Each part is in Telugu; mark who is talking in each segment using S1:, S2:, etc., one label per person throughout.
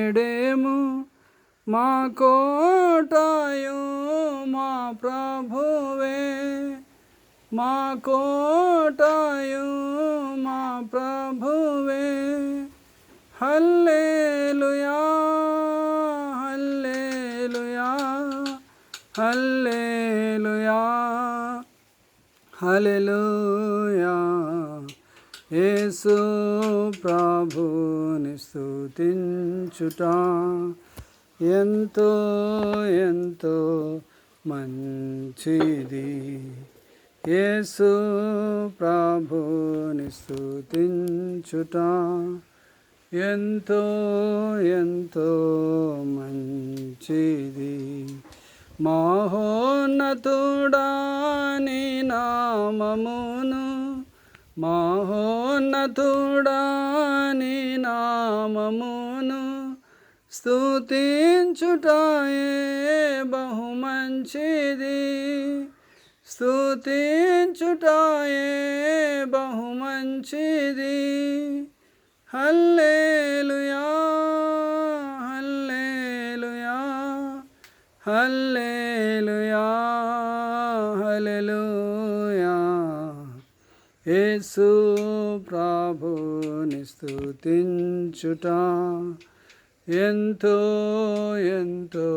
S1: ఎడేము మా కోటాయు మా ప్రభువే. మా కోటాయు మా ప్రభువే. Hallelujah hallelujah hallelujah. హల్లెలూయా. యేసు ప్రభుని స్థుతించుట ఎంతో ఎంతో మంచిది. యేసు ప్రభుని స్థుతించుట ఎంతో ఎంతో మంచిది. మహోన్నతుడాని నామమును మహోన్నతుడాని నామమును స్తుతించుటాయే బహుమంచిది. స్తుతించుటాయే బహుమంచిది. Hallelujah hallelujah hallelujah hallelujah. యేసు ప్రభుని స్తుతించుట. ఎంతో ఎంతో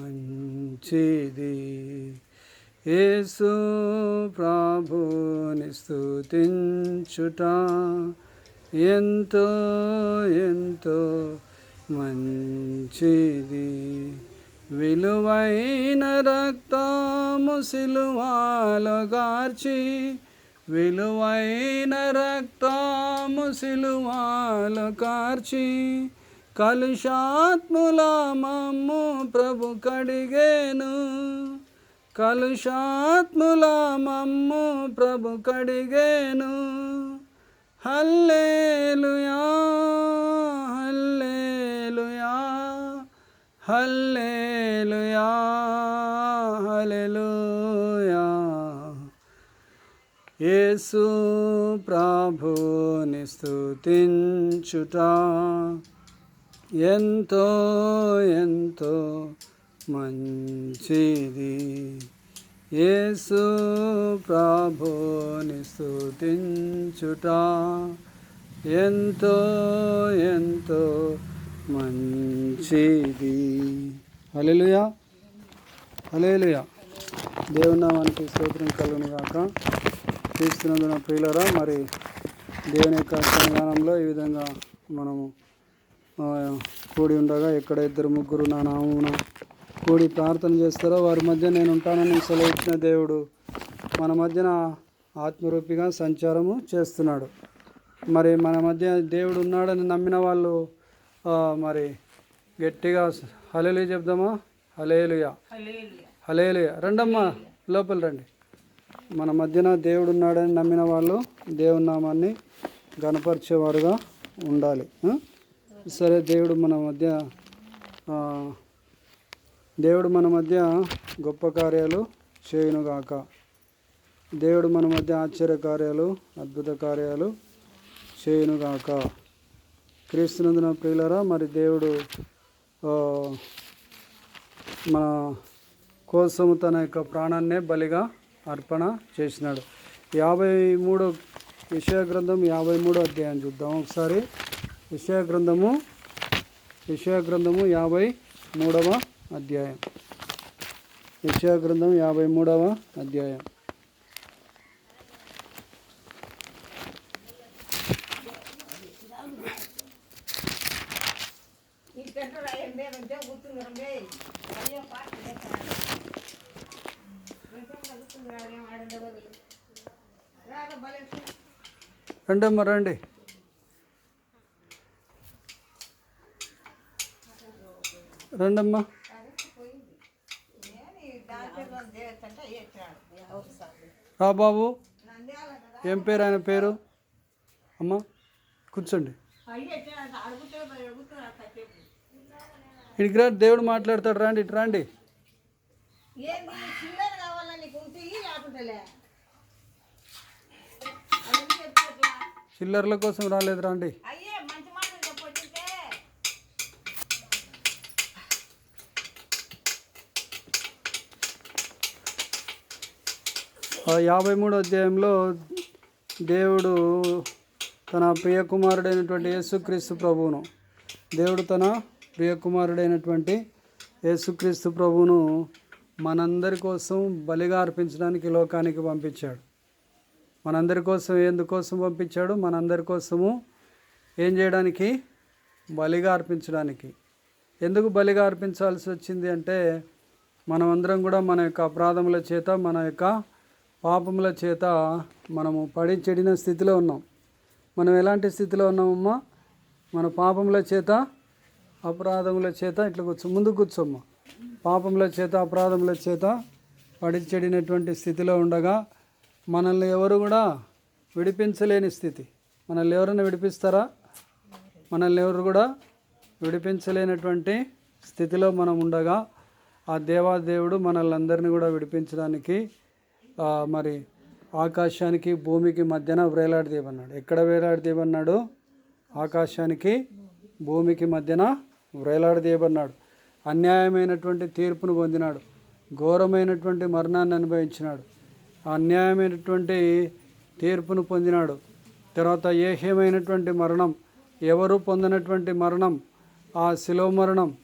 S1: మంచిది. యేసు ప్రభుని స్థుతించుట ఎంతో ఎంతో మంచిది. విలువైన రక్తము సిలువాలో గార్చి విలువైన రక్తము సిలువాలు కార్చి కలుషాత్ముల మమ్ము ప్రభు కడిగేను. కలుషాత్ముల మమ్ము ప్రభు కడిగేను. Hallelujah hallelujah hallelujah hallelujah. యేసు ప్రభుని స్థుతించుట ఎంతో ఎంతో మంచిది. యేసు ప్రభుని స్థుతించుట ఎంతో ఎంతో మంచిది. హలేలుయా హలేలుయా దేవునామానికి స్తోత్రం కలుగును కాక క్రీస్తునందున ప్రియులరా మరి దేవుని యొక్క సన్నిధానంలో ఈ విధంగా మనము కూడి ఉండగా ఎక్కడ ఇద్దరు ముగ్గురు నా నామమున కూడి ప్రార్థన చేస్తారో వారి మధ్య నేను ఉంటానని సెలవిచ్చిన దేవుడు మన మధ్యన ఆత్మరూపిగా సంచారము చేస్తున్నాడు. మరి మన మధ్య దేవుడు ఉన్నాడని నమ్మిన వాళ్ళు మరి గట్టిగా హలేలు చెప్దామా? హలేలుయా హలేలుయ రండమ్మా లోపల రండి. మన మధ్యన దేవుడు ఉన్నాడని నమ్మిన వాళ్ళు దేవుని నామాన్ని గనపరిచేవారుగా ఉండాలి. సరే దేవుడు మన మధ్య దేవుడు మన మధ్య గొప్ప కార్యాలు చేయునుగాక. దేవుడు మన మధ్య ఆశ్చర్య కార్యాలు అద్భుత కార్యాలు చేయునుగాక. క్రీస్తునందున ప్రియులరా మరి దేవుడు మన కోసము తన యొక్క ప్రాణాన్నే బలిగా అర్పణ చేసినాడు. యాభై మూడో విషయ గ్రంథం యాభై మూడో అధ్యాయం చూద్దాం ఒకసారి. విషయ గ్రంథము విషయ గ్రంథము యాభై మూడవ అధ్యాయం. విషయ గ్రంథం యాభై మూడవ అధ్యాయం. రండమ్మా రండి. రండమ్మా. రా బాబు. ఏం పేరు ఆయన పేరు? అమ్మ కూర్చోండి. ఇక్కడ దేవుడు మాట్లాడతాడు రండి ఇటు రండి. చిల్లర్ల కోసం రాలేదు రాండి యాభై మూడో అధ్యాయంలో దేవుడు తన ప్రియకుమారుడైనటువంటి యేసుక్రీస్తు ప్రభువును దేవుడు తన ప్రియకుమారుడైనటువంటి యేసుక్రీస్తు ప్రభువును మనందరి కోసం బలిగా అర్పించడానికి లోకానికి పంపించాడు. మనందరి కోసం ఎందుకోసం పంపించాడు? మనందరి కోసము ఏం చేయడానికి? బలిగా అర్పించడానికి. ఎందుకు బలిగా అర్పించాల్సి వచ్చింది అంటే మనమందరం కూడా మన యొక్క అపరాధముల చేత మన యొక్క పాపముల చేత మనము పడి చెడిన స్థితిలో ఉన్నాం. మనం ఎలాంటి స్థితిలో ఉన్నామమ్మా? మన పాపముల చేత అపరాధముల చేత ఇట్లా కూర్చో ముందు కూర్చోమ్మా. పాపముల చేత అపరాధముల చేత పడి చెడినటువంటి స్థితిలో ఉండగా మనల్ని ఎవరు కూడా విడిపించలేని స్థితి. మనల్ని ఎవరైనా విడిపిస్తారా? మనల్ని ఎవరు కూడా విడిపించలేనటువంటి స్థితిలో మనం ఉండగా ఆ దేవాదేవుడు మనల్ని అందరినీ కూడా విడిపించడానికి మరి ఆకాశానికి భూమికి మధ్యన వేలాడదీయమన్నాడు. ఎక్కడ వేలాడదీయమన్నాడు? ఆకాశానికి భూమికి మధ్యన వేలాడదీయమన్నాడు. అన్యాయమైనటువంటి తీర్పును పొందినాడు. ఘోరమైనటువంటి మరణాన్ని అనుభవించినాడు. అన్యాయమైనటువంటి తీర్పును పొందినాడు. తర్వాత ఏహ్యమైనటువంటి మరణం ఎవరు పొందినటువంటి మరణం ఆ శిలో మరణం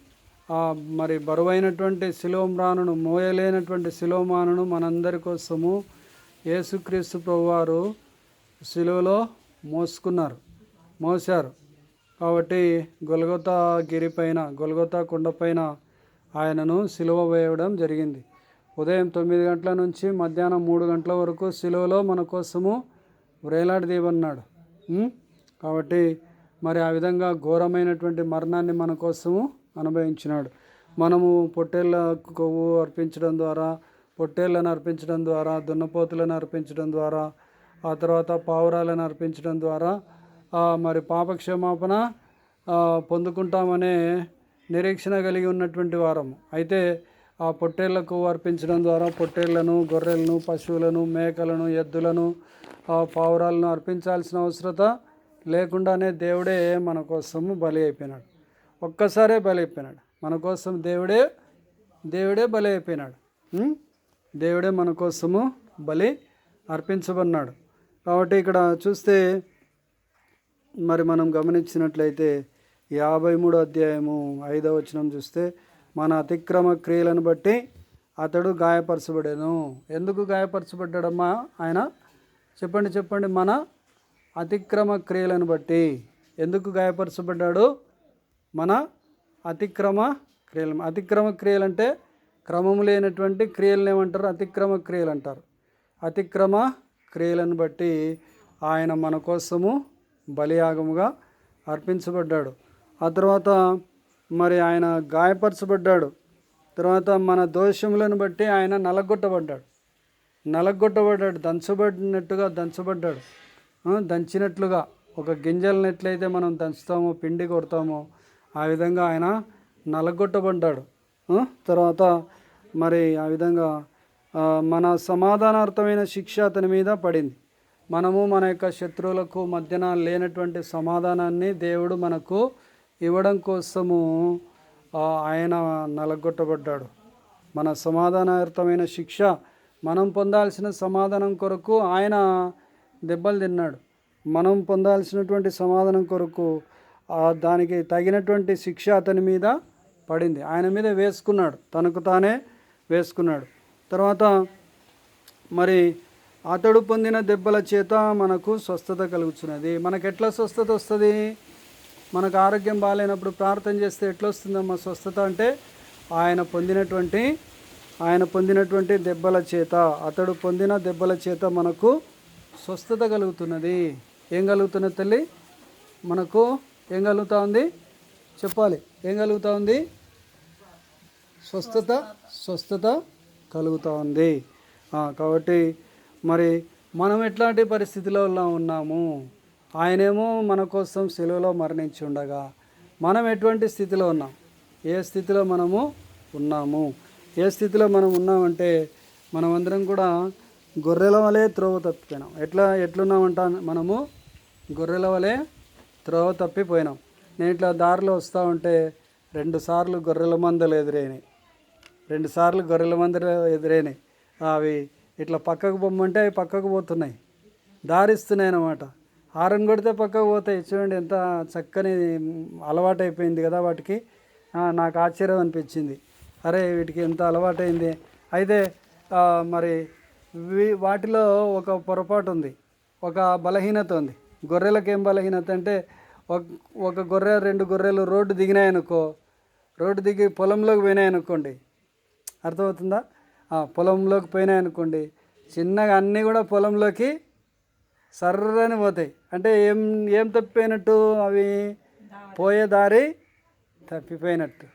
S1: ఆ మరి బరువైనటువంటి శిలోమ్రాణును మోయలేనటువంటి శిలోమానును మనందరి కోసము యేసుక్రీస్తు ప్రభువారు శిలువలో మోసుకున్నారు మోశారు. కాబట్టి గొలగొతా గిరిపైన గొలగొతా కొండపైన ఆయనను సిలువ వేయడం జరిగింది. ఉదయం తొమ్మిది గంటల నుంచి మధ్యాహ్నం మూడు గంటల వరకు సిలువలో మన కోసము వ్రేలాడదీయమన్నాడు కాబట్టి మరి ఆ విధంగా ఘోరమైనటువంటి మరణాన్ని మన కోసము అనుభవించినాడు. మనము పొట్టేళ్ళ కొవ్వు అర్పించడం ద్వారా పొట్టేళ్ళను అర్పించడం ద్వారా దున్నపోతులను అర్పించడం ద్వారా ఆ తర్వాత పావురాలను అర్పించడం ద్వారా మరి పాపక్షమాపణ పొందుకుంటామనే నిరీక్షణ కలిగి ఉన్నటువంటి వారము. అయితే ఆ పొట్టేళ్ళకు అర్పించడం ద్వారా పొట్టేళ్ళను గొర్రెలను పశువులను మేకలను ఎద్దులను ఆ పావురాలను అర్పించాల్సిన అవసరత లేకుండానే దేవుడే మన కోసము బలి అయిపోయినాడు. ఒక్కసారే బలి అయిపోయినాడు. మన కోసం దేవుడే దేవుడే బలి అయిపోయినాడు. దేవుడే మన కోసము బలి అర్పించబడినాడు. కాబట్టి ఇక్కడ చూస్తే మరి మనం గమనించినట్లయితే యాభై మూడో అధ్యాయము ఐదవ వచనం చూస్తే మన అతిక్రమ క్రియలను బట్టి అతడు గాయపరచబడాను. ఎందుకు గాయపరచబడ్డాడమ్మా ఆయన? చెప్పండి చెప్పండి. మన అతిక్రమ క్రియలను బట్టి. ఎందుకు గాయపరచబడ్డాడు? మన అతిక్రమ క్రియలు అతిక్రమ క్రియలు అంటే క్రమము లేనటువంటి క్రియలను ఏమంటారు? అతిక్రమ క్రియలు అంటారు. అతిక్రమ క్రియలను బట్టి ఆయన మన కోసము బలియాగముగా అర్పించబడ్డాడు. ఆ తర్వాత మరి ఆయన గాయపరచబడ్డాడు. తర్వాత మన దోషములను బట్టి ఆయన నలగొట్టబడ్డాడు. నలగొట్టబడ్డాడు దంచబడినట్టుగా దంచబడ్డాడు. దంచినట్లుగా ఒక గింజలనట్లయితే మనం దంచుతామో పిండి కొడతామో ఆ విధంగా ఆయన నలగొట్టబడ్డాడు. తర్వాత మరి ఆ విధంగా మన సమాధానార్థమైన శిక్ష అతని మీద పడింది. మనము మన యొక్క శత్రువులకు మధ్యన లేనటువంటి సమాధానాన్ని దేవుడు మనకు ఇవ్వడం కోసము ఆయన నలగొట్టబడ్డాడు. మన సమాధానార్థమైన శిక్ష మనం పొందాల్సిన సమాధానం కొరకు ఆయన దెబ్బలు తిన్నాడు. మనం పొందాల్సినటువంటి సమాధానం కొరకు దానికి తగినటువంటి శిక్ష అతని మీద పడింది. ఆయన మీద వేసుకున్నాడు. తనకు తానే వేసుకున్నాడు. తర్వాత మరి అతడు పొందిన దెబ్బల చేత మనకు స్వస్థత కలుగుతున్నది మనకు ఎట్లా స్వస్థత వస్తుంది? మనకు ఆరోగ్యం బాగాలేనప్పుడు ప్రార్థన చేస్తే ఎట్లొస్తుందమ్మా స్వస్థత అంటే ఆయన పొందినటువంటి ఆయన పొందినటువంటి దెబ్బల చేత అతడు పొందిన దెబ్బల చేత మనకు స్వస్థత కలుగుతున్నది. ఏం కలుగుతున్నది తల్లి? మనకు ఏం కలుగుతూ ఉంది? చెప్పాలి. ఏం కలుగుతూ ఉంది? స్వస్థత స్వస్థత కలుగుతూ ఉంది. కాబట్టి మరి మనం ఎట్లాంటి పరిస్థితిలో ఉన్నాము? ఆయనేమో మన కోసం సెలవులో మరణించి ఉండగా మనం ఎటువంటి స్థితిలో ఉన్నాం? ఏ స్థితిలో మనము ఉన్నాము? ఏ స్థితిలో మనం ఉన్నామంటే మనమందరం కూడా గొర్రెల వలె త్రోవ తప్పిపోయినాం. ఎట్లా ఎట్లున్నామంట మనము? గొర్రెల వలె త్రోవ తప్పిపోయినాం. నేను ఇట్లా దారిలో వస్తూ ఉంటే రెండు సార్లు గొర్రెల మందలు ఎదురైనాయి. రెండు సార్లు గొర్రెల మందలు ఎదురైనాయి. అవి ఇట్లా పక్కకు పొమ్మంటే అవి పక్కకు పోతున్నాయి. దారిస్తున్నాయి అన్నమాట. హారం కొడితే పక్కకు పోతాయి. చూడండి ఎంత చక్కని అలవాటు అయిపోయింది కదా వాటికి. నాకు ఆశ్చర్యం అనిపించింది. అరే వీటికి ఎంత అలవాటైంది. అయితే మరి వీ- వాటిలో ఒక పొరపాటు ఉంది ఒక బలహీనత ఉంది. గొర్రెలకు ఏం బలహీనత అంటే ఒక ఒక గొర్రె రెండు గొర్రెలు రోడ్డు దిగినాయనుకో రోడ్డు దిగి పొలంలోకి పోయినాయనుకోండి. అర్థమవుతుందా? పొలంలోకి పోయినాయనుకోండి. చిన్నగా అన్నీ కూడా పొలంలోకి సర్రని పోతాయి. అంటే ఏం ఏం తప్పిపోయినట్టు అవి పోయే దారి తప్పిపోయినట్టు.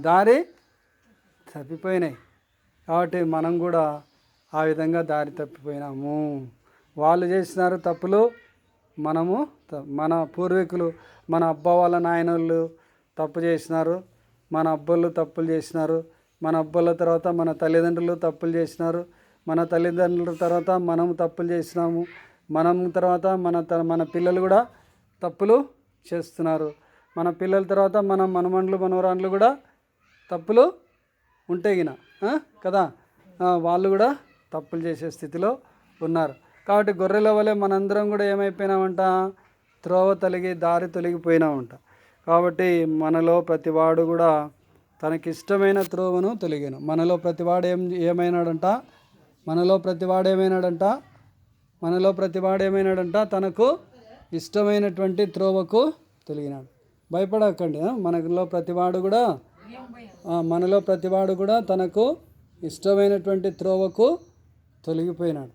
S1: దారి తప్పిపోయినాయి. కాబట్టి మనం కూడా ఆ విధంగా దారి తప్పిపోయినాము. వాళ్ళు చేసినారు తప్పులు మనము మన పూర్వీకులు మన అబ్బ వాళ్ళ నాయనోళ్ళు తప్పు చేసినారు మన అబ్బోళ్ళు తప్పులు చేసినారు మన అబ్బోళ్ళ తర్వాత మన తల్లిదండ్రులు తప్పులు చేసినారు మన తల్లిదండ్రుల తర్వాత మనము తప్పులు చేసినాము మనం తర్వాత మన త- మన పిల్లలు కూడా తప్పులు చేస్తున్నారు. మన పిల్లల తర్వాత మన మనమండ్లు మనవరాండ్లు కూడా తప్పులు ఉంటే గిన కదా? వాళ్ళు కూడా తప్పులు చేసే స్థితిలో ఉన్నారు. కాబట్టి గొర్రెల వలె మనందరం కూడా ఏమైపోయినామంట? త్రోవ తొలగి దారి తొలగిపోయినామంట. కాబట్టి మనలో ప్రతివాడు కూడా తనకిష్టమైన త్రోవను తొలగాను. మనలో ప్రతివాడు ఏం ఏమైనాడంట? మనలో ప్రతివాడు ఏమైనాడంట? మనలో ప్రతివాడు ఏమైనాడంట తనకు ఇష్టమైనటువంటి త్రోవకు తొలగినాడు. భయపడకండి. మనలో ప్రతివాడు కూడా మనలో ప్రతివాడు కూడా తనకు ఇష్టమైనటువంటి త్రోవకు తొలగిపోయినాడు.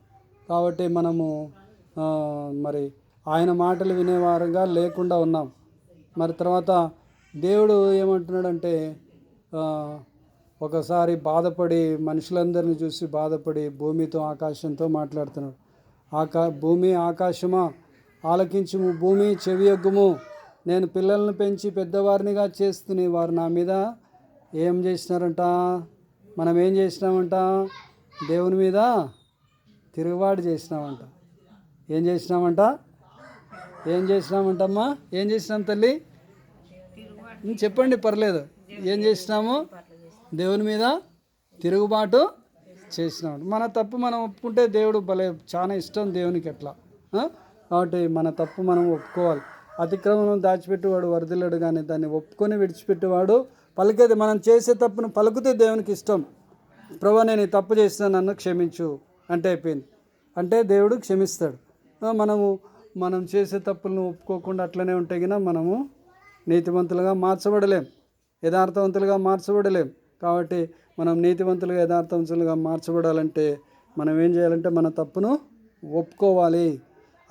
S1: కాబట్టి మనము మరి ఆయన మాటలు వినేవారుగా లేకుండా ఉన్నాం. మరి తర్వాత దేవుడు ఏమంటున్నాడంటే ఒకసారి బాధపడి మనుషులందరిని చూసి బాధపడి భూమితో ఆకాశంతో మాట్లాడుతున్నాడు. ఆకా భూమి ఆకాశమా? ఆలకించుము భూమి చెవియొగ్గుము. నేను పిల్లలను పెంచి పెద్దవారినిగా చేస్తుని వారు నా మీద. ఏం చేసినారంట? మనం ఏం చేసినామంట? దేవుని మీద తిరుగుబాటు చేసినామంట. ఏం చేసినామంట? ఏం చేసినామంటమ్మా? ఏం చేసినాం తల్లి? చెప్పండి పర్లేదు. ఏం చేసినాము? దేవుని మీద తిరుగుబాటు చేసినాడు. మన తప్పు మనం ఒప్పుకుంటే దేవుడు భలే చాలా ఇష్టం దేవునికి ఎట్లా కాబట్టి మన తప్పు మనం ఒప్పుకోవాలి. అతిక్రమం దాచిపెట్టేవాడు వరదలడు కానీ దాన్ని ఒప్పుకొని విడిచిపెట్టేవాడు. పలికేది మనం చేసే తప్పును పలుకుతే దేవునికి ఇష్టం. ప్రభు నేను ఈ తప్పు చేసిన నన్ను క్షమించు అంటే అయిపోయింది. అంటే దేవుడు క్షమిస్తాడు. మనము మనం చేసే తప్పులను ఒప్పుకోకుండా అట్లనే ఉంటే గిన మనము నీతివంతులుగా మార్చబడలేం. యథార్థవంతులుగా మార్చబడలేం. కాబట్టి మనం నీతివంతులుగా యథార్థవంతులుగా మార్చబడాలంటే మనం ఏం చేయాలంటే మన తప్పును ఒప్పుకోవాలి.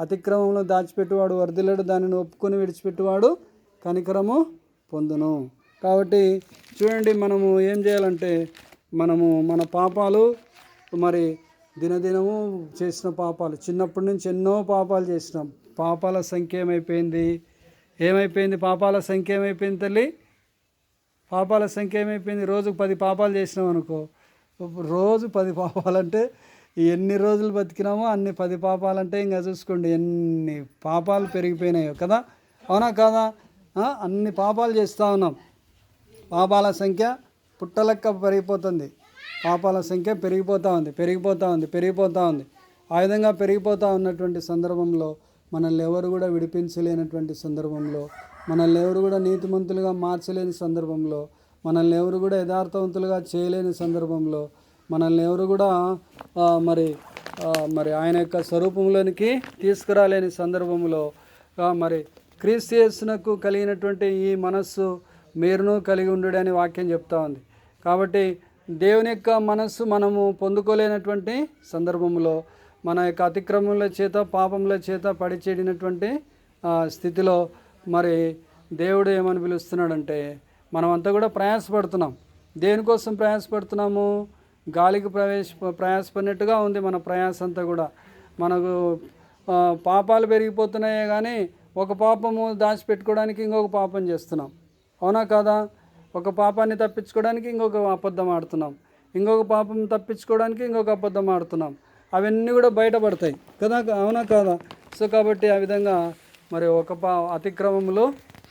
S1: అతిక్రమంలో దాచిపెట్టువాడు వర్ధిల్లడు దానిని ఒప్పుకొని విడిచిపెట్టువాడు కనికరము పొందును. కాబట్టి చూడండి మనము ఏం చేయాలంటే మనము మన పాపాలు మరి దినదినము చేసిన పాపాలు చిన్నప్పటి నుంచి ఎన్నో పాపాలు చేసినాం. పాపాల సంఖ్య ఏమైపోయింది? ఏమైపోయింది? పాపాల సంఖ్య ఏమైపోయింది తల్లి? పాపాల సంఖ్య ఏమైపోయింది? రోజుకు పది పాపాలు చేసినాం అనుకో. రోజు పది పాపాలంటే ఎన్ని రోజులు బతికినామో అన్ని పది పాపాలంటే ఇంకా చూసుకోండి ఎన్ని పాపాలు పెరిగిపోయినాయో కదా? అవునా కాదా? అన్ని పాపాలు చేస్తూ ఉన్నాం. పాపాల సంఖ్య పుట్టలెక్క పెరిగిపోతుంది. పాపాల సంఖ్య పెరిగిపోతూ ఉంది పెరిగిపోతూ ఉంది పెరిగిపోతూ ఉంది. ఆ విధంగా పెరిగిపోతూ ఉన్నటువంటి సందర్భంలో మనల్ని ఎవరు కూడా విడిపించలేనటువంటి సందర్భంలో మనల్ని ఎవరు కూడా నీతిమంతులుగా మార్చలేని సందర్భంలో మనల్ని ఎవరు కూడా యథార్థవంతులుగా చేయలేని సందర్భంలో మనల్ని ఎవరు కూడా మరి మరి ఆయన యొక్క స్వరూపంలోనికి తీసుకురాలేని సందర్భంలో మరి క్రీస్తునకు కలిగినటువంటి ఈ మనస్సు మీరును కలిగి ఉండడని వాక్యం చెప్తా ఉంది. కాబట్టి దేవుని యొక్క మనస్సు మనము పొందుకోలేనటువంటి సందర్భంలో మన యొక్క అతిక్రమముల చేత పాపముల చేత పడిచేడినటువంటి స్థితిలో మరి దేవుడు ఏమని పిలుస్తున్నాడంటే మనమంతా కూడా ప్రయాసపడుతున్నాం. దేనికోసం ప్రయాసపడుతున్నాము? గాలికి ప్రవేశ ప్రయాసపడినట్టుగా ఉంది మన ప్రయాస అంతా కూడా. మనకు పాపాలు పెరిగిపోతున్నాయే కానీ ఒక పాపము దాచిపెట్టుకోవడానికి ఇంకొక పాపం చేస్తున్నాం. అవునా కాదా? ఒక పాపాన్ని తప్పించుకోవడానికి ఇంకొక అబద్ధం ఆడుతున్నాం. ఇంకొక పాపం తప్పించుకోవడానికి ఇంకొక అబద్ధం ఆడుతున్నాం. అవన్నీ కూడా బయటపడతాయి. కదా? అవునా కాదా? సో కాబట్టి ఆ విధంగా మరి ఒక పా అతిక్రమములో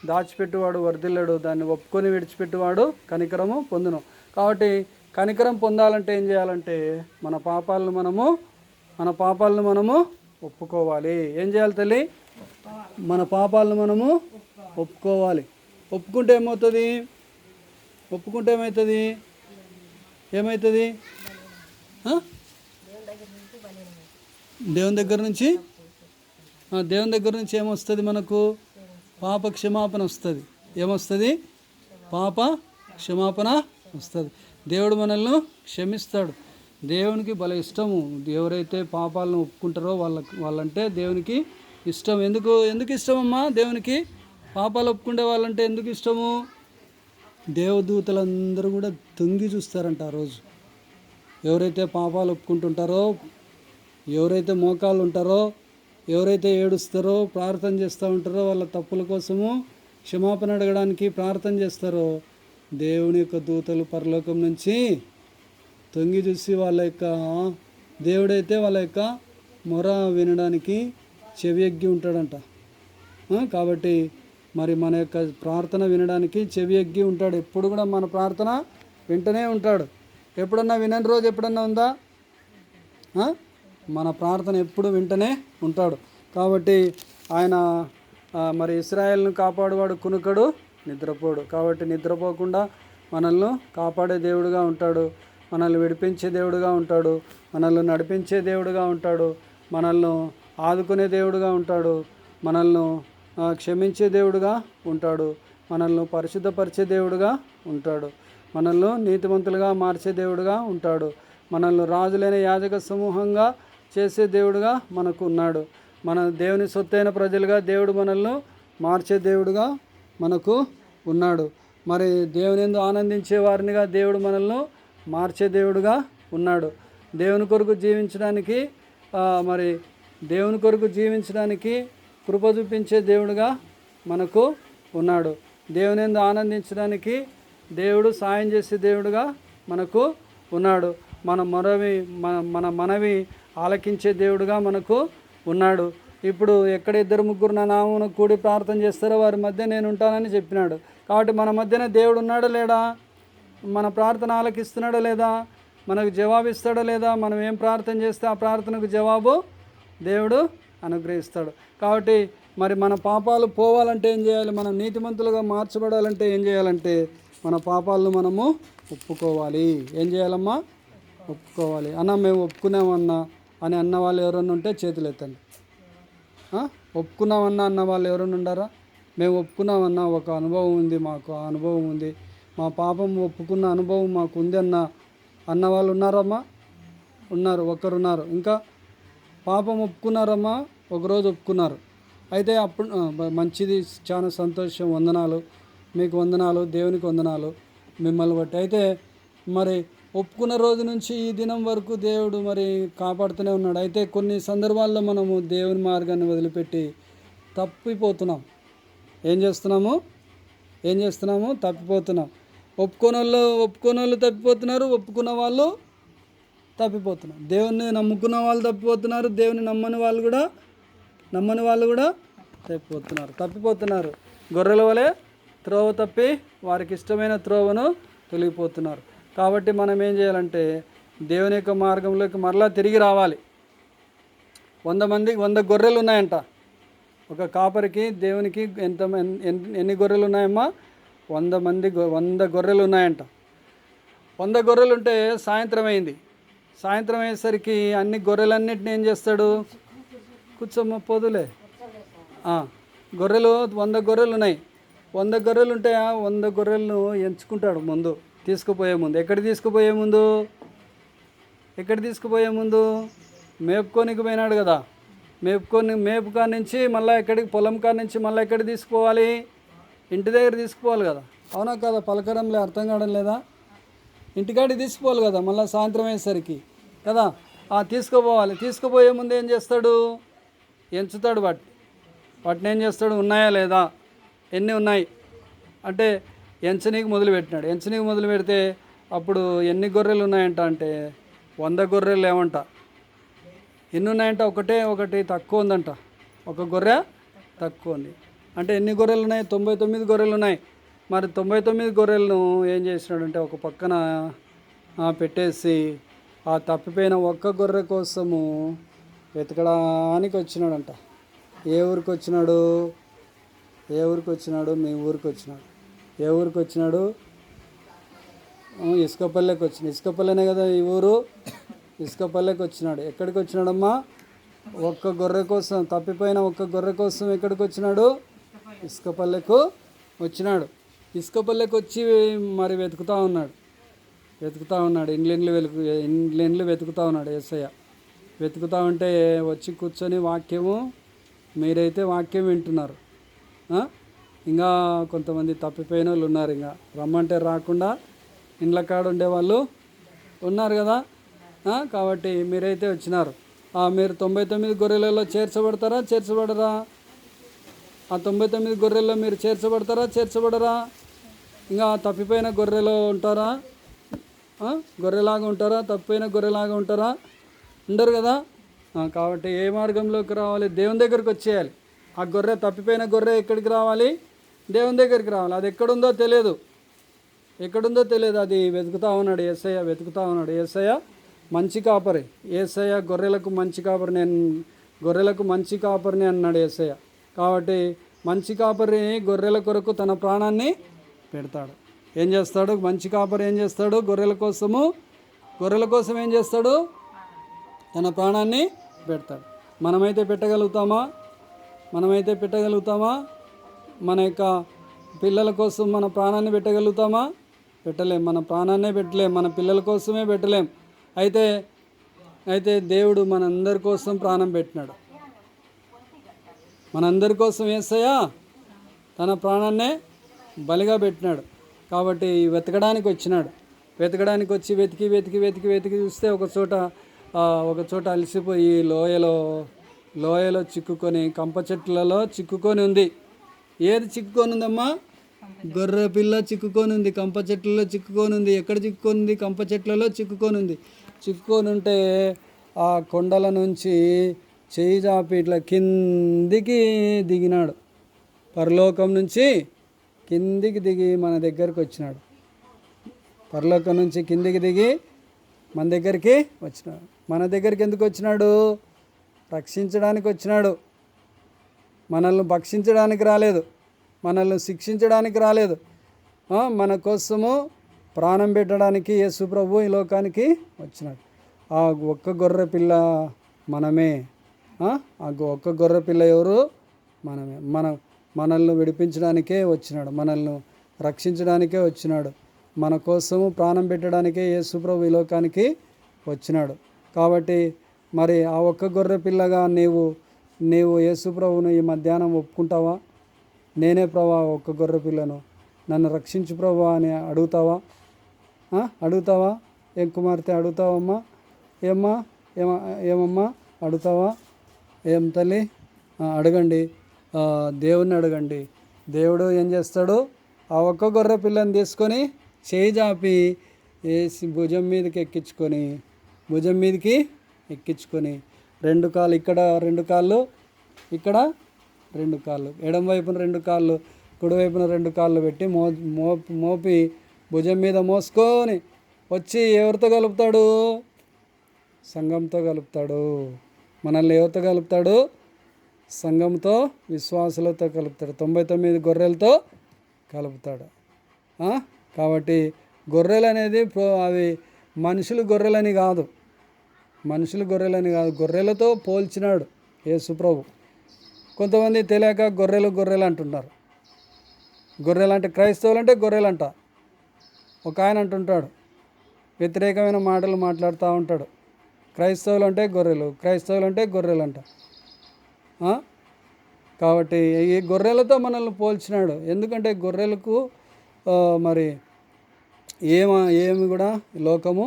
S1: దాచిపెట్టువాడు వర్ధిల్లడు దాన్ని ఒప్పుకొని విడిచిపెట్టువాడు కనికరము పొందును. కాబట్టి కనికరం పొందాలంటే ఏం చేయాలంటే మన పాపాలను మనము మన పాపాలను మనము ఒప్పుకోవాలి. ఏం చేయాలి తల్లి? మన పాపాలను మనము ఒప్పుకోవాలి. ఒప్పుకుంటే ఏమవుతుంది? ఒప్పుకుంటే ఏమవుతుంది ఏమవుతుంది దేవుని దగ్గర నుంచి దేవుని దగ్గర నుంచి ఏమొస్తుంది మనకు? పాప క్షమాపణ వస్తుంది. ఏమొస్తుంది? పాప క్షమాపణ వస్తుంది. దేవుడు మనల్ని క్షమిస్తాడు. దేవునికి భలే ఇష్టము. ఎవరైతే పాపాలను ఒప్పుకుంటారో వాళ్ళ వాళ్ళంటే దేవునికి ఇష్టం. ఎందుకు ఎందుకు ఇష్టమమ్మా దేవునికి? పాపాలు ఒప్పుకుంటే వాళ్ళంటే ఎందుకు ఇష్టము? దేవదూతలందరూ కూడా తొంగి చూస్తారంట ఆ రోజు. ఎవరైతే పాపాలు ఒప్పుకుంటుంటారో ఎవరైతే మోకాళ్ళు ఉంటారో ఎవరైతే ఏడుస్తారో ప్రార్థన చేస్తూ ఉంటారో వాళ్ళ తప్పుల కోసము క్షమాపణ అడగడానికి ప్రార్థన చేస్తారో దేవుని యొక్క దూతలు పరలోకం నుంచి తొంగి చూసి వాళ్ళ యొక్క దేవుడైతే వాళ్ళ యొక్క మొర వినడానికి చెవి ఎగ్గి ఉంటాడంట కాబట్టి మరి మన యొక్క ప్రార్థన వినడానికి చెవి ఎగ్గి ఉంటాడు. ఎప్పుడు కూడా మన ప్రార్థన వింటనే ఉంటాడు. ఎప్పుడన్నా వినని రోజు ఎప్పుడన్నా ఉందా? మన ప్రార్థన ఎప్పుడు వింటనే ఉంటాడు. కాబట్టి ఆయన మరి ఇస్రాయల్ను కాపాడువాడు కునుకడు నిద్రపోడు. కాబట్టి నిద్రపోకుండా మనల్ని కాపాడే దేవుడుగా ఉంటాడు. మనల్ని విడిపించే దేవుడుగా ఉంటాడు. మనల్ని నడిపించే దేవుడుగా ఉంటాడు. మనల్ని ఆదుకునే దేవుడుగా ఉంటాడు. మనల్ని క్షమించే దేవుడుగా ఉంటాడు. మనల్ని పరిశుద్ధపరిచే దేవుడుగా ఉంటాడు. మనల్ని నీతివంతులుగా మార్చే దేవుడుగా ఉంటాడు. మనల్ని రాజులైన యాజక సమూహంగా చేసే దేవుడుగా మనకు ఉన్నాడు మన దేవుని సొత్తైన ప్రజలుగా దేవుడు మనల్ని మార్చే దేవుడుగా మనకు ఉన్నాడు. మరి దేవుని ఎందు ఆనందించే వారినిగా దేవుడు మనల్ని మార్చే దేవుడుగా ఉన్నాడు. దేవుని కొరకు జీవించడానికి మరి దేవుని కొరకు జీవించడానికి కృప చూపించే దేవుడుగా మనకు ఉన్నాడు. దేవుని ఎందు ఆనందించడానికి దేవుడు సాయం చేసే దేవుడుగా మనకు ఉన్నాడు. మన మనవి మన మన మనవి ఆలకించే దేవుడుగా మనకు ఉన్నాడు. ఇప్పుడు ఎక్కడ ఇద్దరు ముగ్గురు నా నామను కూడి ప్రార్థన చేస్తారో వారి మధ్య నేను ఉంటానని చెప్పినాడు. కాబట్టి మన మధ్యన దేవుడు ఉన్నాడా లేడా? మన ప్రార్థన ఆలకిస్తున్నాడా లేదా? మనకు జవాబు లేదా? మనం ఏం ప్రార్థన చేస్తే ఆ ప్రార్థనకు జవాబు దేవుడు అనుగ్రహిస్తాడు. కాబట్టి మరి మన పాపాలు పోవాలంటే ఏం చేయాలి? మనం నీతిమంతులుగా మార్చబడాలంటే ఏం చేయాలంటే మన పాపాలను మనము ఒప్పుకోవాలి. ఏం చేయాలమ్మా? ఒప్పుకోవాలి. అన్న మేము ఒప్పుకున్నామన్నా అని అన్న వాళ్ళు ఎవరన్నా ఉంటే చేతులు ఎత్తండి. ఒప్పుకున్నామన్నా అన్న వాళ్ళు ఎవరైనా ఉండారా? మేము ఒప్పుకున్నామన్నా ఒక అనుభవం ఉంది మాకు ఆ అనుభవం ఉంది. మా పాపం ఒప్పుకున్న అనుభవం మాకు ఉంది అన్న అన్న వాళ్ళు ఉన్నారమ్మా? ఉన్నారు ఒకరున్నారు. ఇంకా పాపం ఒప్పుకున్నారమ్మా? ఒకరోజు ఒప్పుకున్నారు. అయితే అప్పుడు మంచిది చాలా సంతోషం వందనాలు. మీకు వందనాలు దేవునికి వందనాలు. మిమ్మల్ని బట్టి. అయితే మరి ఒప్పుకున్న రోజు నుంచి ఈ దినం వరకు దేవుడు మరి కాపాడుతూనే ఉన్నాడు. అయితే కొన్ని సందర్భాల్లో మనము దేవుని మార్గాన్ని వదిలిపెట్టి తప్పిపోతున్నాం. ఏం చేస్తున్నాము? ఏం చేస్తున్నాము? తప్పిపోతున్నాం. ఒప్పుకోని వాళ్ళు ఒప్పుకోని వాళ్ళు తప్పిపోతున్నారు ఒప్పుకున్న వాళ్ళు తప్పిపోతున్నారు. దేవుణ్ణి నమ్ముకున్న వాళ్ళు తప్పిపోతున్నారు దేవుని నమ్మని వాళ్ళు కూడా నమ్మని వాళ్ళు కూడా తప్పిపోతున్నారు. తప్పిపోతున్నారు. గొర్రెల వలె త్రోవ తప్పి వారికి ఇష్టమైన త్రోవను తొలగిపోతున్నారు. కాబట్టి మనం ఏం చేయాలంటే దేవుని యొక్క మార్గంలోకి మరలా తిరిగి రావాలి. వంద మంది వంద గొర్రెలు ఉన్నాయంట. ఒక కాపరికి దేవునికి ఎంత ఎన్ని గొర్రెలు ఉన్నాయమ్మా? వంద మంది వంద గొర్రెలు ఉన్నాయంట. వంద గొర్రెలు ఉంటే సాయంత్రం అయింది. సాయంత్రం అయ్యేసరికి అన్ని గొర్రెలన్నిటిని ఏం చేస్తాడు? కూర్చోమ్మ పోదులే. గొర్రెలు వంద గొర్రెలు ఉన్నాయి. వంద గొర్రెలు ఉంటే వంద గొర్రెలను ఎంచుకుంటాడు ముందు. తీసుకుపోయే ముందు. ఎక్కడ తీసుకుపోయే ముందు? ఎక్కడ తీసుకుపోయే ముందు? మేపుకోనికి పోయినాడు కదా. మేపుకొని మేపు కాడ నుంచి మళ్ళీ ఎక్కడికి పొలం కాడ నుంచి మళ్ళీ ఎక్కడికి తీసుకుపోవాలి? ఇంటి దగ్గర తీసుకుపోవాలి కదా. అవునా కదా? పలకరంలో అర్థం కావడం లేదా? ఇంటికాడికి తీసుకుపోవాలి కదా మళ్ళీ సాయంత్రం అయ్యేసరికి. కదా? ఆ తీసుకుపోవాలి. తీసుకుపోయే ముందు ఏం చేస్తాడు? ఎంచుతాడు వాటి వాటిని ఏం చేస్తాడు? ఉన్నాయా లేదా? ఎన్ని ఉన్నాయి? అంటే ఎంచనీకి మొదలుపెట్టినాడు ఎంచనీకి మొదలు పెడితే అప్పుడు ఎన్ని గొర్రెలు ఉన్నాయంట అంటే వంద గొర్రెలు ఏమంట. ఎన్ని ఉన్నాయంట? ఒకటే ఒకటి తక్కువ ఉందంట. ఒక గొర్రె తక్కువ ఉంది. అంటే ఎన్ని గొర్రెలు ఉన్నాయి? తొంభై తొమ్మిది గొర్రెలు ఉన్నాయి. మరి తొంభై తొమ్మిది గొర్రెలను ఏం చేసినాడంటే ఒక పక్కన పెట్టేసి ఆ తప్పిపోయిన ఒక్క గొర్రె కోసము వెతకడానికి వచ్చినాడంట ఏ ఊరికి వచ్చినాడు? ఏ ఊరికి వచ్చినాడు? మీ ఊరికి వచ్చినాడు. ఏ ఊరికి వచ్చినాడు? ఇసుకపల్లెకి వచ్చిన ఇసుకపల్లెనే కదా ఈ ఊరు? ఇసుకపల్లెకి వచ్చినాడు. ఎక్కడికి వచ్చినాడమ్మా? ఒక్క గొర్రె కోసం తప్పిపోయిన ఒక్క గొర్రె కోసం ఎక్కడికి వచ్చినాడు? ఇసుకపల్లెకు వచ్చినాడు. ఇసుకపల్లెకి వచ్చి మరి వెతుకుతూ ఉన్నాడు. వెతుకుతా ఉన్నాడు. ఇండ్లెండ్లు వెతుకు ఇండ్లెండ్లు వెతుకుతూ ఉన్నాడు ఏసయ్య. వెతుకుతా ఉంటే వచ్చి కూర్చొని వాక్యము మీరైతే వాక్యం వింటున్నారు. ఇంకా కొంతమంది తప్పిపోయిన వాళ్ళు ఉన్నారు ఇంకా. రమ్మంటే రాకుండా ఇండ్ల కాడ ఉండేవాళ్ళు ఉన్నారు కదా. కాబట్టి మీరైతే వచ్చినారు. మీరు తొంభై తొమ్మిది గొర్రెలలో చేర్చబడతారా చేర్చబడరా? ఆ తొంభై తొమ్మిది గొర్రెల్లో మీరు చేర్చబడతారా చేర్చబడరా? ఇంకా తప్పిపోయిన గొర్రెలో ఉంటారా? గొర్రెలాగా ఉంటారా? తప్పిపోయిన గొర్రెలాగా ఉంటారా? ఉండరు కదా. కాబట్టి ఏ మార్గంలోకి రావాలి? దేవుని దగ్గరికి వచ్చేయాలి. ఆ గొర్రె తప్పిపోయిన గొర్రె ఎక్కడికి రావాలి? దేవుని దగ్గరికి రావాలి. అది ఎక్కడుందో తెలియదు. ఎక్కడుందో తెలియదు. అది వెతుకుతా ఉన్నాడు ఏసయ్య వెతుకుతా ఉన్నాడు ఏసయ్య. మంచి కాపరి. ఏసయ్య గొర్రెలకు మంచి కాపరి నేను గొర్రెలకు మంచి కాపరిని అన్నాడు ఏసయ్య. కాబట్టి మంచి కాపరిని గొర్రెల కొరకు తన ప్రాణాన్ని పెడతాడు. ఏం చేస్తాడు? మంచి కాపరి ఏం చేస్తాడు? గొర్రెల కోసము గొర్రెల కోసం ఏం చేస్తాడు? తన ప్రాణాన్ని పెడతాడు. మనమైతే పెట్టగలుగుతామా? మనమైతే పెట్టగలుగుతామా? మన యొక్క పిల్లల కోసం మన ప్రాణాన్ని పెట్టగలుగుతామా? పెట్టలేం. మన ప్రాణాన్నే పెట్టలేం. మన పిల్లల కోసమే పెట్టలేం. అయితే అయితే దేవుడు మనందరి కోసం ప్రాణం పెట్టినాడు. మనందరి కోసం వేసయ్యా తన ప్రాణాన్నే బలిగా పెట్టినాడు. కాబట్టి వెతకడానికి వచ్చినాడు. వెతకడానికి వచ్చి వెతికి వెతికి వెతికి వెతికి చూస్తే ఒక చోట ఒక చోట అలసిపోయి లోయలో లోయలో చిక్కుకొని కంప చెట్లలో చిక్కుకొని ఉంది. ఏది చిక్కుకొనుందమ్మా? గొర్రె పిల్ల చిక్కుకోనుంది కంప చెట్లలో చిక్కుకొని ఉంది ఎక్కడ చిక్కుకొని కంప చెట్లలో చిక్కుకోనుంది. ఉంది ఆ కొండల నుంచి చేయి చాపి ఇట్లా కిందికి దిగినాడు. పరలోకం నుంచి కిందికి దిగి మన దగ్గరికి వచ్చినాడు. పరలోకం నుంచి కిందికి దిగి మన దగ్గరికి వచ్చినాడు. మన దగ్గరికి ఎందుకు వచ్చినాడు? రక్షించడానికి వచ్చినాడు. మనల్ని భక్షించడానికి రాలేదు. మనల్ని శిక్షించడానికి రాలేదు. మన కోసము ప్రాణం పెట్టడానికి యేసు ప్రభు ఈ లోకానికి వచ్చినాడు. ఆ ఒక్క గొర్రె పిల్ల మనమే. ఆ ఒక్క గొర్రె పిల్ల ఎవరు? మనమే. మన మనల్ని విడిపించడానికే వచ్చినాడు. మనల్ని రక్షించడానికే వచ్చినాడు. మన కోసము ప్రాణం పెట్టడానికే యేసు ప్రభు ఈ లోకానికి వచ్చినాడు. కాబట్టి మరి ఆ ఒక్క గొర్రె పిల్లగా నీవు నీవు యేసుప్రభును ఈ మధ్యాహ్నం ఒప్పుకుంటావా? నేనే ప్రభా ఒక్క గొర్రె పిల్లను. నన్ను రక్షించు ప్రభా అని అడుగుతావా? అడుగుతావా? ఏం కుమార్తె అడుగుతావమ్మా? ఏమ్మా? ఏమ ఏమమ్మా? అడుగుతావా? ఏం తల్లి? అడగండి. దేవుణ్ణి అడగండి. దేవుడు ఏం చేస్తాడు? ఆ ఒక్క గొర్రె పిల్లని తీసుకొని చేయి జాపి వేసి భుజం మీదకి ఎక్కించుకొని భుజం మీదకి ఎక్కించుకొని రెండు కాళ్ళు ఇక్కడ రెండు కాళ్ళు ఇక్కడ రెండు కాళ్ళు. ఎడం వైపున రెండు కాళ్ళు కుడి వైపున రెండు కాళ్ళు పెట్టి మో మోపి మోపి భుజం మీద మోసుకొని వచ్చి ఎవరితో కలుపుతాడు? సంఘంతో కలుపుతాడు. మనల్ని ఎవరితో కలుపుతాడు? సంఘంతో విశ్వాసులతో కలుపుతాడు. తొంభై తొమ్మిది గొర్రెలతో కలుపుతాడు. కాబట్టి గొర్రెలు అనేది ప్రో- అవి మనుషులు గొర్రెలని కాదు. మనుషులు గొర్రెలని కాదు గొర్రెలతో పోల్చినాడు యేసుప్రభు. కొంతమంది తెలియక గొర్రెలు గొర్రెలు అంటున్నారు. గొర్రెలు అంటే క్రైస్తవులు అంటే గొర్రెలు అంట ఒక ఆయన అంటుంటాడు వ్యతిరేకమైన మాటలు మాట్లాడుతూ ఉంటాడు. క్రైస్తవులు అంటే గొర్రెలు క్రైస్తవులు అంటే గొర్రెలు అంట కాబట్టి ఈ గొర్రెలతో మనల్ని పోల్చినాడు. ఎందుకంటే గొర్రెలకు మరి ఏమ ఏమి కూడా లోకము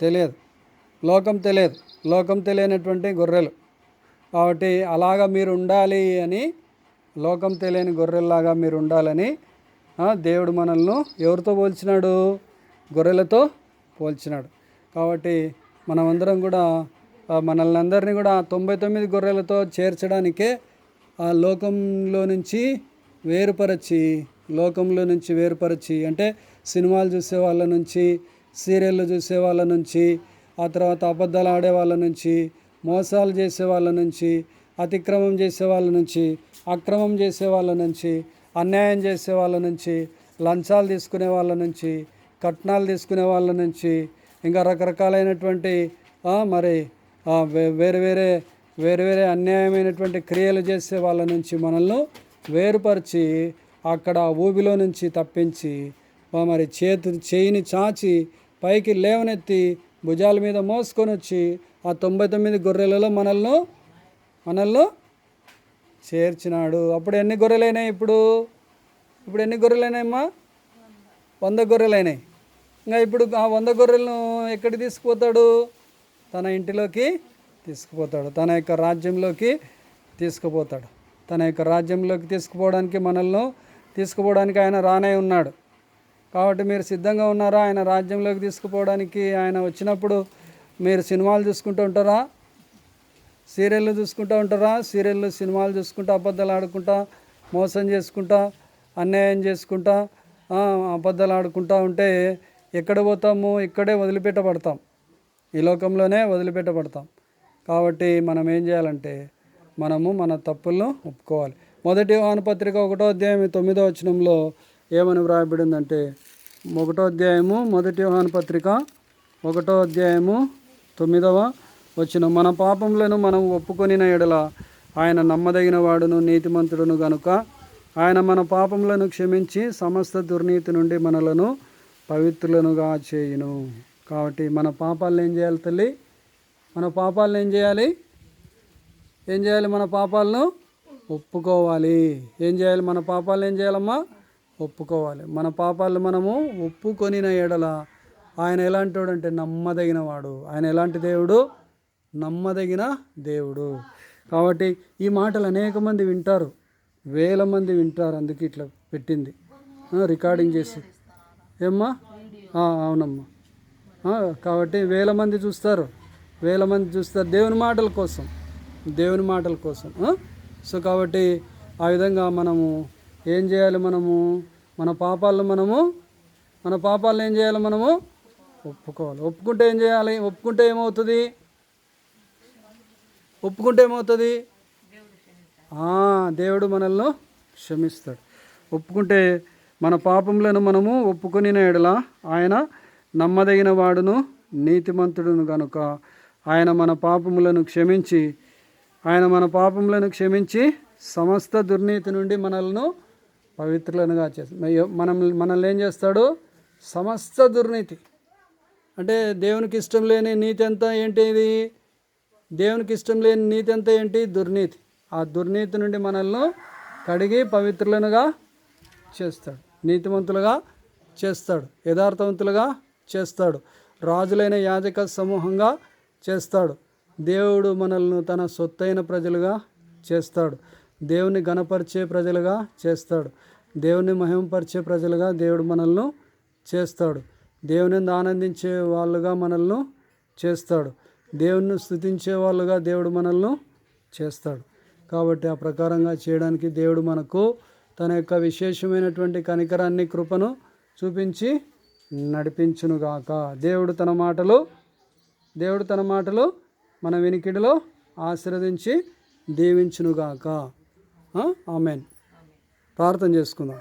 S1: తెలియదు. లోకం తెలియదు. లోకం తెలియనటువంటి గొర్రెలు. కాబట్టి అలాగా మీరు ఉండాలి అని లోకం తెలియని గొర్రెల్లాగా మీరు ఉండాలని దేవుడు మనల్ని ఎవరితో పోల్చినాడు? గొర్రెలతో పోల్చినాడు. కాబట్టి మనమందరం కూడా మనల్ని అందరినీ కూడా తొంభై తొమ్మిది గొర్రెలతో చేర్చడానికే ఆ లోకంలో నుంచి వేరుపరచి లోకంలో నుంచి వేరుపరచి అంటే సినిమాలు చూసే వాళ్ళ నుంచి సీరియళ్ళు చూసే వాళ్ళ నుంచి ఆ తర్వాత అబద్ధాలు ఆడే వాళ్ళ నుంచి మోసాలు చేసే వాళ్ళ నుంచి అతిక్రమం చేసే వాళ్ళ నుంచి అక్రమం చేసే వాళ్ళ నుంచి అన్యాయం చేసే వాళ్ళ నుంచి లంచాలు తీసుకునే వాళ్ళ నుంచి కట్నాలు తీసుకునే వాళ్ళ నుంచి ఇంకా రకరకాలైనటువంటి మరి వే- వేరే వేరే వేరే వేరే అన్యాయమైనటువంటి క్రియలు చేసే వాళ్ళ నుంచి మనల్ని వేరుపరిచి అక్కడ ఊబిలో నుంచి తప్పించి మరి చేతి చేయిని చాచి పైకి లేవనెత్తి భుజాల మీద మోసుకొని వచ్చి ఆ తొంభై తొమ్మిది గొర్రెలలో మనల్ని మనల్ని చేర్చినాడు. అప్పుడు ఎన్ని గొర్రెలైనాయి ఇప్పుడు? ఇప్పుడు ఎన్ని గొర్రెలైనాయమ్మా? వంద గొర్రెలైనాయి. ఇంకా ఇప్పుడు ఆ వంద గొర్రెలను ఎక్కడికి తీసుకుపోతాడు? తన ఇంటిలోకి తీసుకుపోతాడు. తన యొక్క రాజ్యంలోకి తీసుకుపోతాడు. తన యొక్క రాజ్యంలోకి తీసుకుపోవడానికి మనల్ని తీసుకుపోవడానికి ఆయన రానే ఉన్నాడు. కాబట్టి మీరు సిద్ధంగా ఉన్నారా? ఆయన రాజ్యంలోకి తీసుకుపోవడానికి ఆయన వచ్చినప్పుడు మీరు సినిమాలు చూసుకుంటూ ఉంటారా? సీరియళ్ళు చూసుకుంటూ ఉంటారా? సీరియళ్ళు సినిమాలు చూసుకుంటా అబద్ధాలు ఆడుకుంటా మోసం చేసుకుంటా అన్యాయం చేసుకుంటా అబద్ధాలు ఆడుకుంటా ఉంటే ఎక్కడ పోతాము? ఇక్కడే వదిలిపెట్టబడతాం. ఈ లోకంలోనే వదిలిపెట్టబడతాం. కాబట్టి మనం ఏం చేయాలంటే మనము మన తప్పులను ఒప్పుకోవాలి. మొదటి పత్రిక ఒకటో అధ్యాయం తొమ్మిదో వచనంలో ఏమని వ్రాయబడిందంటే ఒకటో అధ్యాయము మొదటి పత్రిక ఒకటో అధ్యాయము తొమ్మిదవ వచ్చిన మన పాపములను మనం ఒప్పుకొనిన ఎడల ఆయన నమ్మదగిన వాడును నీతిమంతుడును గనుక ఆయన మన పాపములను క్షమించి సమస్త దుర్నీతి నుండి మనలను పవిత్రులనుగా చేయును. కాబట్టి మన పాపాలను ఏం చేయాలి తల్లి? మన పాపాలను ఏం చేయాలి? ఏం చేయాలి మన పాపాలను? ఒప్పుకోవాలి. ఏం చేయాలి? మన పాపాలను ఏం చేయాలమ్మా? ఒప్పుకోవాలి. మన పాపాలు మనము ఒప్పుకొనిన ఎడల ఆయన ఎలాంటి వాడు అంటే నమ్మదగిన వాడు ఆయన ఎలాంటి దేవుడు? నమ్మదగిన దేవుడు. కాబట్టి ఈ మాటలు అనేక మంది వింటారు. వేల మంది వింటారు అందుకే ఇట్లా పెట్టింది. రికార్డింగ్ చేసి. ఏమ్మా? అవునమ్మా. కాబట్టి వేల మంది చూస్తారు. వేల మంది చూస్తారు దేవుని మాటల కోసం. దేవుని మాటల కోసం. సో కాబట్టి ఆ విధంగా మనము ఏం చేయాలి మనము? మన పాపాలను మనము మన పాపాలను ఏం చేయాలి మనము? ఒప్పుకోవాలి. ఒప్పుకుంటే ఏం చేయాలి? ఒప్పుకుంటే ఏమవుతుంది? ఒప్పుకుంటే ఏమవుతుంది? దేవుడు మనల్ని క్షమిస్తాడు. ఒప్పుకుంటే మన పాపములను మనము ఒప్పుకొని ఎడల ఆయన నమ్మదగిన వాడును నీతిమంతుడును కనుక ఆయన మన పాపములను క్షమించి ఆయన మన పాపములను క్షమించి సమస్త దుర్నీతి నుండి మనల్ని పవిత్రులనుగా చేస్తాడు మనం మనల్ని ఏం చేస్తాడు? సమస్త దుర్నీతి. అంటే దేవునికి ఇష్టం లేని నీతి అంతా ఏంటి ఇది? దేవునికి ఇష్టం లేని నీతి అంతా ఏంటి? దుర్నీతి. ఆ దుర్నీతి నుండి మనల్ని కడిగి పవిత్రులనుగా చేస్తాడు. నీతిమంతులుగా చేస్తాడు. యథార్థవంతులుగా చేస్తాడు. రాజులైన యాజక సమూహంగా చేస్తాడు. దేవుడు మనల్ని తన సొత్తైన ప్రజలుగా చేస్తాడు. దేవుని గణపరిచే ప్రజలుగా చేస్తాడు. దేవుని మహిమపరిచే ప్రజలుగా దేవుడు మనల్ని చేస్తాడు. దేవుని ఆనందించే వాళ్ళుగా మనల్ని చేస్తాడు. దేవుని స్థుతించే వాళ్ళుగా దేవుడు మనల్ని చేస్తాడు. కాబట్టి ఆ ప్రకారంగా చేయడానికి దేవుడు మనకు తన యొక్క విశేషమైనటువంటి కనికరాన్ని కృపను చూపించి నడిపించునుగాక. దేవుడు తన మాటలు దేవుడు తన మాటలు మన వినికిడిలో ఆశీర్వదించి దీవించునుగాక. ఆమెన్. ప్రార్థన చేసుకుందాం.